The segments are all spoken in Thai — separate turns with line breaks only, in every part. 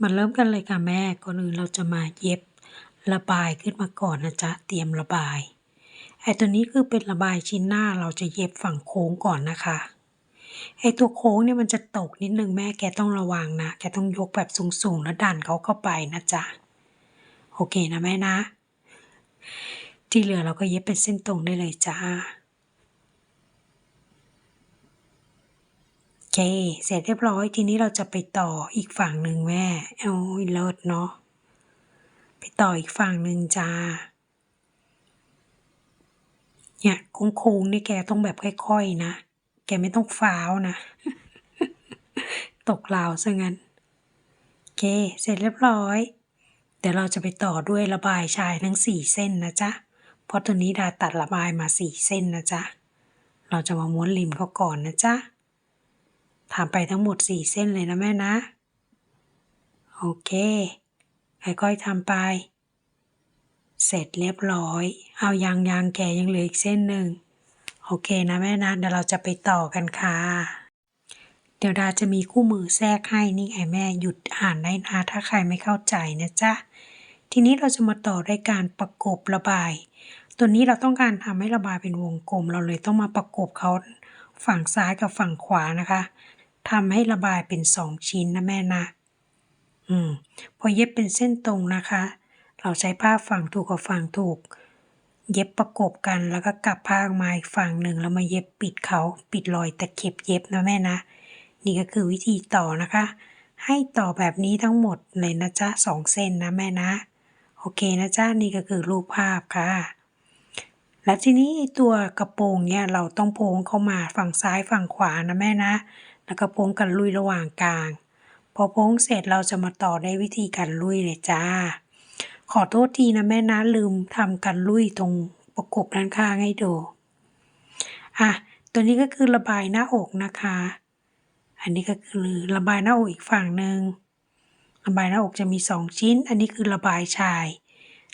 มาเริ่มกันเลยค่ะแม่ก่อนอื่นเราจะมาเย็บระบายขึ้นมาก่อนนะจ๊ะ เตรียมระบายไอ้ตัวนี้คือเป็นระบายชิ้นหน้าเราจะเย็บฝั่งโค้งก่อนนะคะไอ้ตัวโค้งเนี่ยมันจะตกนิดนึงแม่แกต้องระวังนะแกต้องยกแบบสูงๆแล้วดันเขาเข้าไปนะจ๊ะโอเคนะแม่นะ ที่เหลือเราก็เย็บเป็นเส้นตรงได้เลยจ้า โอ เค เสร็จเรียบร้อยทีนี้เราจะไปต่ออีกฝั่งหนึ่งแม่เอาเลิศเนาะไปต่ออีกฝั่งหนึ่งจ้าเนี่ยโค้งๆนี่แกต้องแบบค่อยๆนะ แกไม่ต้องฟ้าวนะ ตกราวซะงั้นโอเค เสร็จเรียบร้อยเดี๋ยวเราจะไปต่อด้วยระบายชายทั้งสี่เส้นนะจ๊ะ เพราะตัวนี้ดาตัดระบายมาสี่เส้นนะจ๊ะ เราจะมาม้วนริมเขาก่อนนะจ๊ะ ทำไปทั้งหมดสี่เส้นเลยนะแม่นะ โอเคค่อยๆทำไป เสร็จเรียบร้อย เอายางยางแกยังเหลืออีกเส้นหนึ่งโอเคนะแม่นะเดี๋ยวเราจะไปต่อกันค่ะ เดี๋ยวดาจะมีคู่มือแทรกให้นี่ไงแม่หยุดอ่านได้นะถ้าใครไม่เข้าใจนะจ๊ะทีนี้เราจะมาต่อด้วยการประกบระบาย ตัวนี้เราต้องการทำให้ระบายเป็นวงกลม เราเลยต้องมาประกบเขาฝั่งซ้ายกับฝั่งขวานะคะ ทำให้ระบายเป็นสองชิ้นนะแม่นะ อืม พอเย็บเป็นเส้นตรงนะคะ เราใช้ผ้าฝั่งถูกกับฝั่งถูก เย็บประกบกันแล้วก็กลับผ้ามาอีกฝั่งหนึ่งแล้วมาเย็บปิดเขาปิดรอยตะเข็บเย็บนะแม่นะ นี่ก็คือวิธีต่อนะคะ ให้ต่อแบบนี้ทั้งหมดเลยนะจ๊ะสองเส้นนะแม่นะ โอเคนะจ๊ะนี่ก็คือรูปภาพค่ะและทีนี้ตัวกระโปรงเนี่ยเราต้องโพงเข้ามาฝั่งซ้ายฝั่งขวานะแม่นะ แล้วก็โพงกันลุยระหว่างกลาง พอโพงเสร็จเราจะมาต่อได้วิธีการลุยเลยจ้า ขอโทษทีนะแม่นะลืมทำกันลุยตรงประกบด้านข้างให้ดูอะตัวนี้ก็คือระบายหน้าอกนะคะ อันนี้ก็คือระบายหน้าอกอีกฝั่งหนึ่งระบายหน้าอกจะมีสองชิ้น อันนี้คือระบายชาย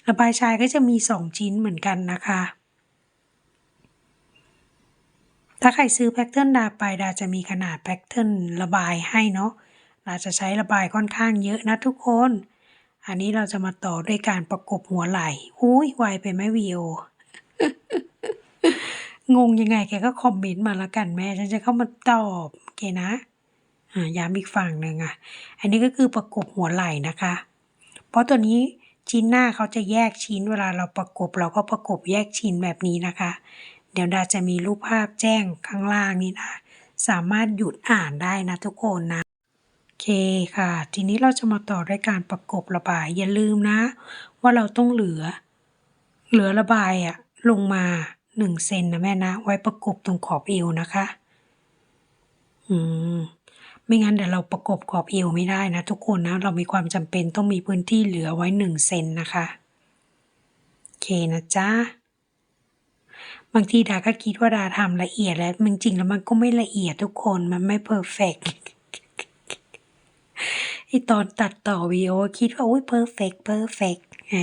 ระบายชายก็จะมีสองชิ้นเหมือนกันนะคะ ถ้าใครซื้อแพทเทิร์นดาไปดาจะมีขนาดแพทเทิร์นระบายให้เนาะดาจะใช้ระบายค่อนข้างเยอะนะทุกคน อันนี้เราจะมาต่อด้วยการประกบหัวไหล่อุ้ยไวไปไหมวีโองงยังไงแกก็คอมเมนต์มาแล้วกันแม่ฉันจะเข้ามาตอบโอเคนะอ่าย้ำอีกฝั่งหนึ่งอะ อันนี้ก็คือประกบหัวไหล่นะคะ เพราะตัวนี้ชิ้นหน้าเขาจะแยกชิ้นเวลาเราประกบเราก็ประกบแยกชิ้นแบบนี้นะคะ เดี๋ยวดาจะมีรูปภาพแจ้งข้างล่างนี้นะ สามารถหยุดอ่านได้นะทุกคนนะโอเคค่ะ ทีนี้เราจะมาต่อด้วยการประกบระบาย อย่าลืมนะ ว่าเราต้องเหลือ เหลือระบายอะลงมาหนึ่งเซนนะแม่นะ ไว้ประกบตรงขอบเอวนะคะ อืม ไม่งั้นเดี๋ยวเราประกบขอบเอวไม่ได้นะทุกคนนะ เรามีความจำเป็นต้องมีพื้นที่เหลือไว้หนึ่งเซนนะคะ โอเคนะจ๊ะ บางทีดาก็คิดว่าดาทำละเอียดแล้วจริงๆแล้วมันก็ไม่ละเอียดทุกคนมันไม่เพอร์เฟกไอตอนตัดต่อวีโอคิดว่าอุ้ยเพอร์เฟกเพอร์เฟกแหม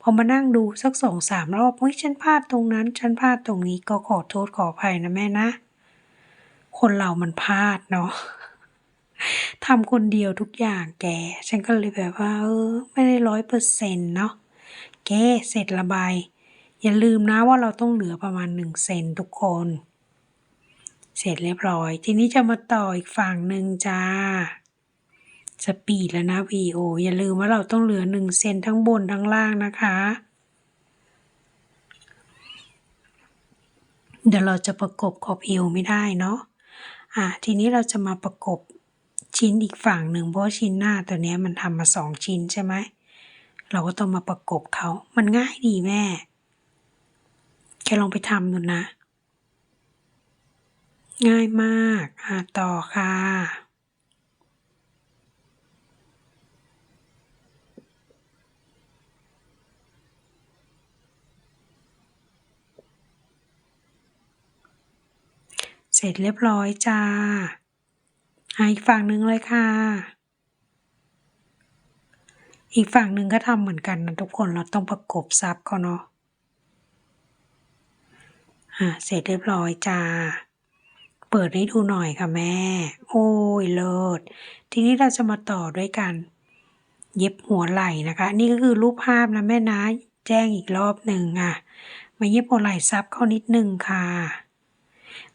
พอมานั่งดูสักสองสามรอบอุ้ยฉันพลาดตรงนั้น ฉันพลาดตรงนี้ก็ขอโทษขออภัยนะแม่นะ คนเรามันพลาดเนาะทำคนเดียวทุกอย่างแก ฉันก็เลยแบบว่า เออ ไม่ได้ร้อยเปอร์เซ็นต์เนาะแกเสร็จระบาย อย่าลืมนะว่าเราต้องเหลือประมาณหนึ่งเซนทุกคน เสร็จเรียบร้อย ทีนี้จะมาต่ออีกฝั่งหนึ่งจ้าสปีดแล้วนะวีโออย่าลืมว่าเราต้องเหลือหนึ่งเซนทั้งบนทั้งล่างนะคะ เดี๋ยวเราจะประกบขอบเอวไม่ได้เนาะอะทีนี้เราจะมาประกบชิ้นอีกฝั่งหนึ่งเพราะชิ้นหน้าตัวนี้มันทำมาสองชิ้นใช่ไหมเราก็ต้องมาประกบเขา มันง่ายดีแม่ แกลองไปทำดูนะ ง่ายมากอะต่อค่ะเสร็จเรียบร้อยจ้าอะอีกฝั่งหนึ่งเลยค่ะ อีกฝั่งหนึ่งก็ทำเหมือนกันนะทุกคนเราต้องประกบซับเขาเนาะ อะเสร็จเรียบร้อยจ้า เปิดให้ดูหน่อยค่ะแม่ โอ้ยเลิศ ทีนี้เราจะมาต่อด้วยกัน เย็บหัวไหล่นะคะ นี่ก็คือรูปภาพนะแม่นะ แจ้งอีกรอบหนึ่งอะ มาเย็บหัวไหล่ซับเข้านิดนึงค่ะ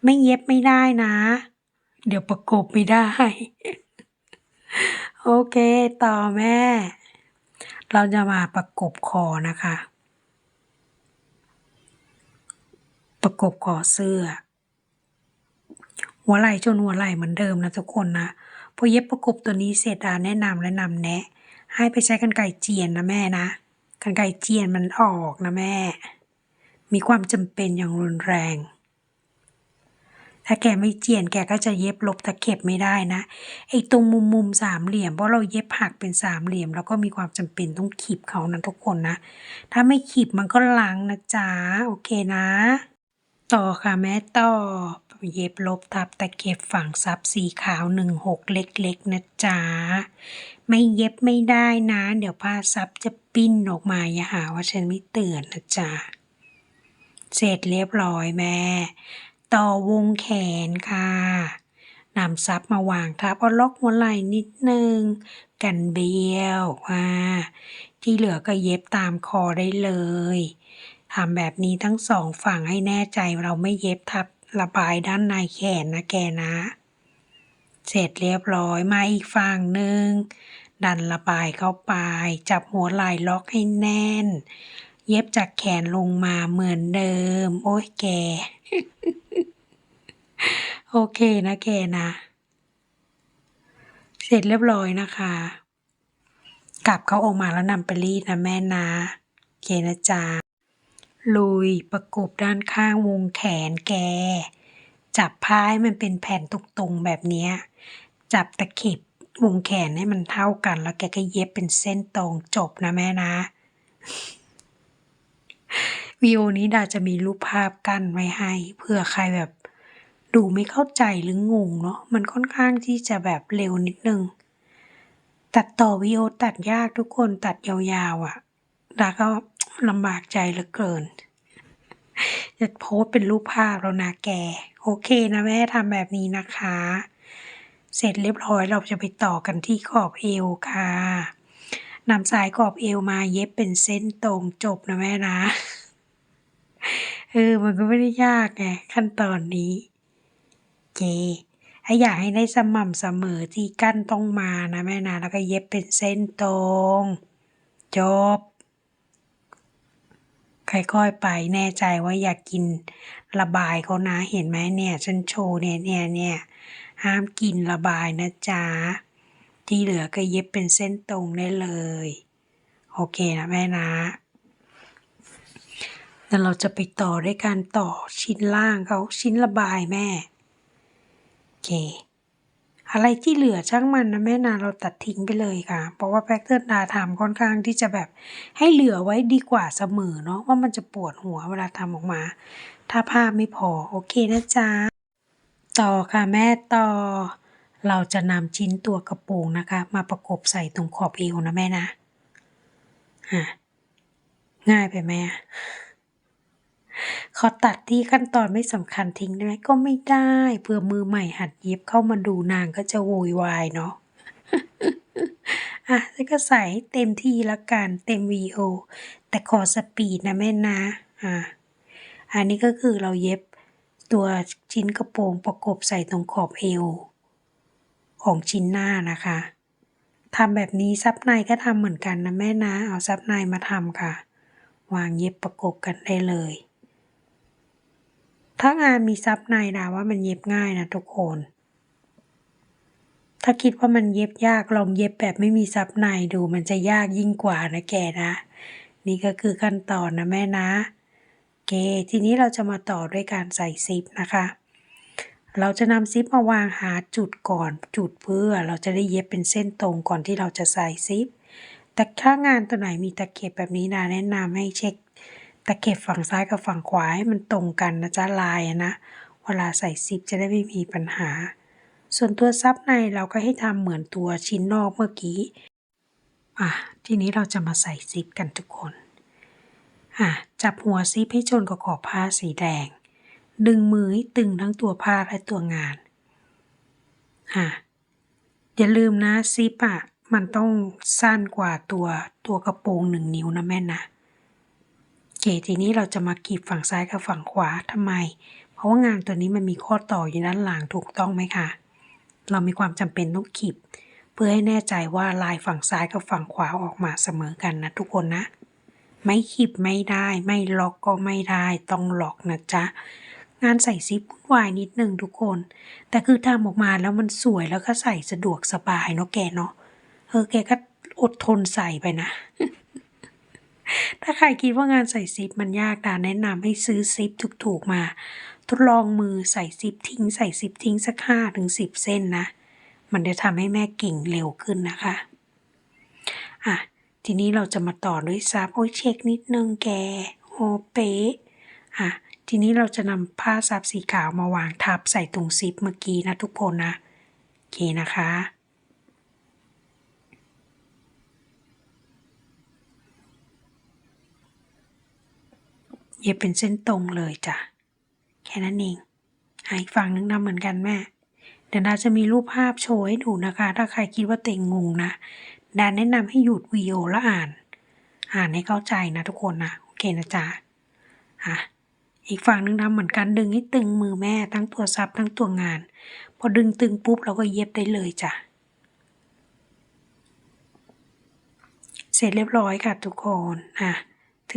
ไม่เย็บไม่ได้นะ เดี๋ยวประกบไม่ได้ โอเค ต่อแม่ เราจะมาประกบคอนะคะ ประกบคอเสื้อ หัวไหล่จนหัวไหล่เหมือนเดิมนะทุกคนนะพอเย็บประกบตัวนี้เสร็จอาแนะนำและนำแนะ ให้ไปใช้กันไก่เจียนนะแม่นะกันไก่เจียนมันออกนะแม่ มีความจำเป็นอย่างรุนแรง ถ้าแกไม่เจียนแกก็จะเย็บลบตะเข็บไม่ได้นะไอ้ตรงมุมมุมสามเหลี่ยมเพราะเราเย็บหักเป็นสามเหลี่ยม แล้วก็มีความจำเป็นต้องขีบเขานะทุกคนนะ ถ้าไม่ขีบมันก็ลังนะจ๊ะโอเคนะ ต่อค่ะ แม่ต่อ เย็บลบทับตะเข็บฝั่งซับสีขาวหนึ่งหกเล็กๆนะจ๊ะ ไม่เย็บไม่ได้นะ เดี๋ยวผ้าซับจะปิ้นออกมาอย่าหาว่าฉันไม่เตือนนะจ๊ะ เสร็จเรียบร้อยแม่ ต่อวงแขนค่ะนำซับมาวางทับเอาล็อกหัวไหล่นิดนึง กันเบี้ยวอ่าที่เหลือก็เย็บตามคอได้เลย ทำแบบนี้ทั้งสองฝั่งให้แน่ใจเราไม่เย็บทับระบายด้านในแขนนะแกนะ เสร็จเรียบร้อยมาอีกฝั่งหนึ่งดันระบายเข้าไป จับหัวไหล่ล็อกให้แน่น เย็บจากแขนลงมาเหมือนเดิม โอ้ยแก โอเคนะแกนะ เสร็จเรียบร้อยนะคะ กลับเขาออกมาแล้วนำไปรีดนะแม่นะ โอเคนะจ๊ะ ลุยประกบด้านข้างวงแขนแก จับผ้าให้มันเป็นแผ่นตรงๆแบบนี้ จับตะเข็บวงแขนให้มันเท่ากัน แล้วแกก็เย็บเป็นเส้นตรงจบนะแม่นะวิดีโอนี้ดาจะมีรูปภาพกั้นไว้ให้เผื่อใครแบบดูไม่เข้าใจหรืองงเนาะมันค่อนข้างที่จะแบบเร็วนิดนึง ตัดต่อวิดีโอตัดยากทุกคนตัดยาวๆอะ่ะดาก็ ลำบากใจเหลือเกิน จะโพสเป็นรูปภาพแล้วนะแก โอเคนะแม่ทำแบบนี้นะคะ เสร็จเรียบร้อยเราจะไปต่อกันที่ขอบเอวค่ะนำสายขอบเอวมาเย็บเป็นเส้นตรงจบนะแม่นะเออ มันก็ไม่ได้ยากไงขั้นตอนนี้เคถ้าอยากให้ได้สม่ำเสมอที่กั้นต้องมานะแม่นะแล้วก็เย็บเป็นเส้นตรง จบ ค่อยๆไปแน่ใจว่าอยากกินระบายเขานะเห็นไหมเนี่ยฉันโชว์เนี่ยเนี่ยเนี่ยห้ามกินระบายนะจ๊ะที่เหลือก็เย็บเป็นเส้นตรงได้เลย โอเคนะแม่นะแล้วเราจะไปต่อด้วยการต่อชิ้นล่างเขาชิ้นระบายแม่ โอเค อะไรที่เหลือช่างมันนะแม่นาเราตัดทิ้งไปเลยค่ะ เพราะว่าแพ็กเตอร์ดาทำค่อนข้างที่จะแบบให้เหลือไว้ดีกว่าเสมอเนาะว่ามันจะปวดหัวเวลาทำออกมา ถ้าผ้าไม่พอโอเคนะจ๊ะต่อค่ะแม่ต่อ เราจะนำชิ้นตัวกระโปรงนะคะ มาประกบใส่ตรงขอบเอวนะแม่นะอะง่ายไปไหมอะ ขอตัดที่ขั้นตอนไม่สำคัญทิ้งได้ไหม ก็ไม่ได้ เผื่อมือใหม่หัดเย็บเข้ามาดูนางก็จะโวยวายเนาะ อะแล้วก็ใส่ให้เต็มที่ละกันเต็มวีโอแต่ขอสปีดนะแม่นะ อะอันนี้ก็คือเราเย็บตัวชิ้นกระโปรงประกบใส่ตรงขอบเอวของชิ้นหน้านะคะทำแบบนี้ซับในก็ทำเหมือนกันนะแม่นะ เอาซับในมาทำค่ะ วางเย็บประกบกันได้เลย ถ้างานมีซับในดาว่ามันเย็บง่ายนะทุกคน ถ้าคิดว่ามันเย็บยากลองเย็บแบบไม่มีซับในดูมันจะยากยิ่งกว่านะแกนะ นี่ก็คือขั้นตอนนะแม่นะเค ทีนี้เราจะมาต่อด้วยการใส่ซิปนะคะ เราจะนำซิปมาวางหาจุดก่อนจุดเพื่อเราจะได้เย็บเป็นเส้นตรงก่อนที่เราจะใส่ซิป แต่ถ้างานตัวไหนมีตะเข็บแบบนี้นะแนะนำให้เช็ค ตะเข็บฝั่งซ้ายกับฝั่งขวาให้มันตรงกันนะจ๊ะลายนะ เวลาใส่ซิปจะได้ไม่มีปัญหา ส่วนตัวซับในเราก็ให้ทำเหมือนตัวชิ้นนอกเมื่อกี้ อะ ทีนี้เราจะมาใส่ซิปกันทุกคน อะ จับหัวซิปให้ชนกับขอบผ้าสีแดง ดึงมือให้ตึงทั้งตัวผ้าและตัวงาน อะ อย่าลืมนะซิปอะมันต้องสั้นกว่าตัวตัวกระโปรงหนึ่งนิ้วนะแม่นะ เคทีนี้เราจะมากรีบฝั่งซ้ายกับฝั่งขวาทำไม เพราะว่างานตัวนี้มันมีข้อต่ออยู่ด้านหลังถูกต้องไหมคะเรามีความจำเป็นต้องขีบเพื่อให้แน่ใจว่าลายฝั่งซ้ายกับฝั่งขวาออกมาเสมอกันนะทุกคนนะ ไม่ขีบไม่ได้ ไม่ล็อกก็ไม่ได้ต้องล็อกนะจ๊ะงานใส่ซิปวุ่นวายนิดนึงทุกคน แต่คือทำออกมาแล้วมันสวยแล้วก็ใส่สะดวกสบายเนาะแกเนาะเออแกก็อดทนใส่ไปนะ ถ้าใครคิดว่างานใส่ซิปมันยากดาแนะนำให้ซื้อซิปถูกๆมา ทดลองมือใส่ซิปทิ้ง ใส่ซิปทิ้งสักห้าถึงสิบเส้นนะ มันจะทำให้แม่กิ่งเร็วขึ้นนะคะ อะ ทีนี้เราจะมาต่อด้วยซับโอ้ยเช็คนิดนึงแกโอเป๊ะอะทีนี้เราจะนำผ้าซับสีขาวมาวางทับใส่ตรงซิปเมื่อกี้นะทุกคนนะ โอเคนะคะ เย็บเป็นเส้นตรงเลยจ้ะ แค่นั้นเองอีกฝั่งนึงทำเหมือนกันแม่ เดี๋ยวดาจะมีรูปภาพโชว์ให้ดูนะคะ ถ้าใครคิดว่าเต็งงงนะดาแนะนำให้หยุดวิดีโอแล้วอ่าน อ่านให้เข้าใจนะทุกคนนะโอเคนะจ๊ะอะอีกฝั่งนึงทำเหมือนกันดึงให้ตึงมือแม่ทั้งตัวซับทั้งตัวงาน พอดึงตึงปุ๊บเราก็เย็บได้เลยจ้ะเสร็จเรียบร้อยค่ะทุกคนอะ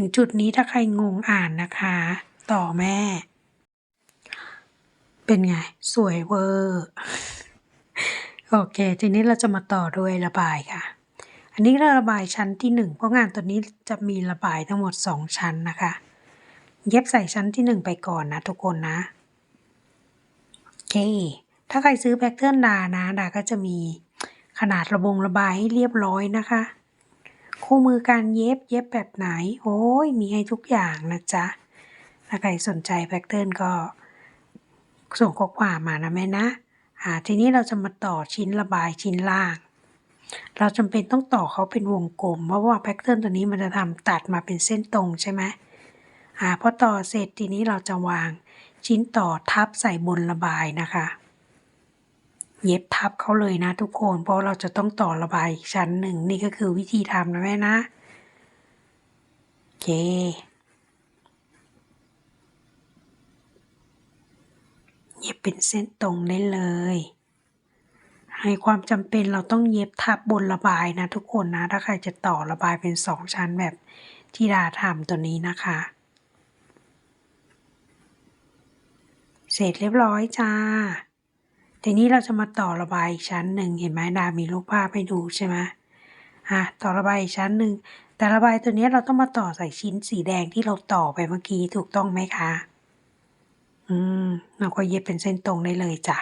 ถึงจุดนี้ถ้าใครงงอ่านนะคะ ต่อแม่ เป็นไง สวยเวอร์โอเค ทีนี้เราจะมาต่อด้วยระบายค่ะ อันนี้เราระบายชั้นที่หนึ่งเพราะงานตัวนี้จะมีระบายทั้งหมดสองชั้นนะคะ เย็บใส่ชั้นที่หนึ่งไปก่อนนะทุกคนนะโอเค ถ้าใครซื้อแพทเทิร์นดานะดาก็จะมีขนาดระบงระบายให้เรียบร้อยนะคะ คู่มือการเย็บเย็บแบบไหน โอ้ยมีให้ทุกอย่างนะจ๊ะ ถ้าใครสนใจแพทเทิร์นก็ส่งข้อความมานะแม่นะอ่าทีนี้เราจะมาต่อชิ้นระบายชิ้นล่าง เราจำเป็นต้องต่อเขาเป็นวงกลม เพราะว่าแพทเทิร์นตัวนี้มันจะทำตัดมาเป็นเส้นตรงใช่ไหมอ่าพอต่อเสร็จทีนี้เราจะวางชิ้นต่อทับใส่บนระบายนะคะ เย็บทับเขาเลยนะทุกคน เพราะเราจะต้องต่อระบายอีกชั้นหนึ่ง นี่ก็คือวิธีทำนะแม่นะโอเคเย็บเป็นเส้นตรงได้เลย ให้ความจำเป็นเราต้องเย็บทับบนระบายนะทุกคนนะ ถ้าใครจะต่อระบายเป็นสองชั้นแบบที่ดาทำตัวนี้นะคะ เสร็จเรียบร้อยจ้า ทีนี้เราจะมาต่อระบายอีกชั้นหนึ่งเห็นไหมดามีรูปภาพให้ดูใช่ไหมอะต่อระบายอีกชั้นหนึ่งแต่ระบายตัวนี้เราต้องมาต่อใส่ชิ้นสีแดงที่เราต่อไปเมื่อกี้ถูกต้องไหมคะ อืมเราก็เย็บเป็นเส้นตรงได้เลยจ้ะ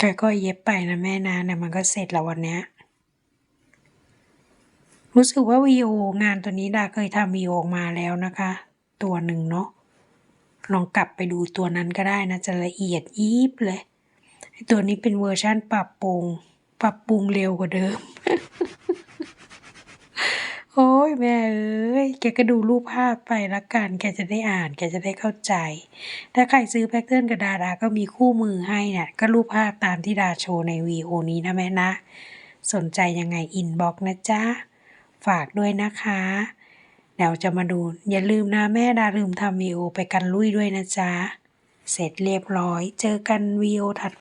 ก็ก็เย็บไปนะแม่นะเนี่ยมันก็เสร็จแล้ววันเนี้ย รู้สึกว่าวีโองานตัวนี้ดาเคยทำวีโอออกมาแล้วนะคะ ตัวหนึ่งเนาะลองกลับไปดูตัวนั้นก็ได้นะจะละเอียดยิบเลยตัวนี้เป็นเวอร์ชั่นปรับปรุง ปรับปรุงเร็วกว่าเดิม โอ้ยแม่เอ้ย แกก็ดูรูปภาพไปละกัน แกจะได้อ่าน แกจะได้เข้าใจ ถ้าใครซื้อแพทเทิร์นกับดาดาก็มีคู่มือให้เนี่ย ก็รูปภาพตามที่ดาโชว์ในวีโอนี้นะแม่นะ สนใจยังไงอินบ็อกนะจ๊ะ ฝากด้วยนะคะ เดี๋ยวจะมาดู อย่าลืมนะแม่ดาลืมทำวีโอไปกันลุยด้วยนะจ๊ะ เสร็จเรียบร้อย เจอกันวีโอถัด